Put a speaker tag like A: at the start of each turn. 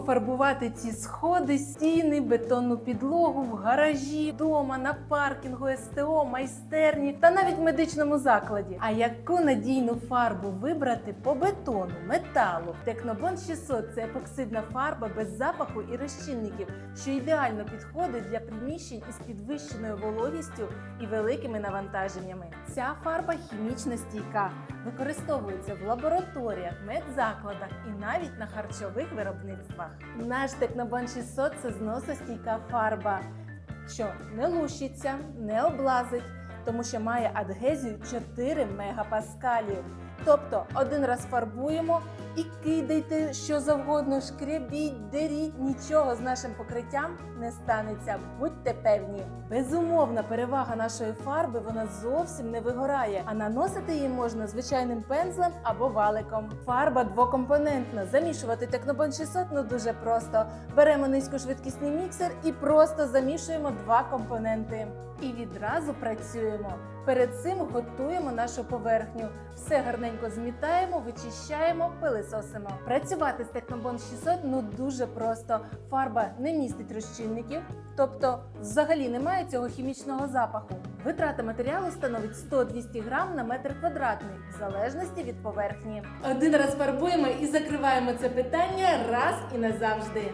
A: пофарбувати ці сходи, стіни, бетонну підлогу в гаражі, вдома, на паркінгу, СТО, майстерні та навіть в медичному закладі. А яку надійну фарбу вибрати по бетону, металу? Технобон 600 це епоксидна фарба без запаху і розчинників, що ідеально підходить для приміщень із підвищеною вологістю і великими навантаженнями. Ця фарба хімічно стійка, використовується в лабораторіях, медзакладах і навіть на харчових виробництвах. Наш Технобон 600 це зносостійка фарба, що не лущиться, не облазить, тому що має адгезію 4 мегапаскалів. Тобто один раз фарбуємо і кидайте що завгодно, шкребіть, деріть, нічого з нашим покриттям не станеться. Будьте певні. Безумовна перевага нашої фарби вона зовсім не вигорає, а наносити її можна звичайним пензлем або валиком. Фарба двокомпонентна. Замішувати Технобон 600 ну дуже просто. Беремо низькошвидкісний міксер і просто замішуємо два компоненти. І відразу працюємо. Перед цим готуємо нашу поверхню. Все гарненько змітаємо, вичищаємо, пилисосимо. Працювати з Технобон 600 ну дуже просто. Фарба не містить розчинників, тобто взагалі немає цього хімічного запаху. Витрата матеріалу становить 100-200 грам на метр квадратний, в залежності від поверхні. Один раз фарбуємо і закриваємо це питання раз і назавжди.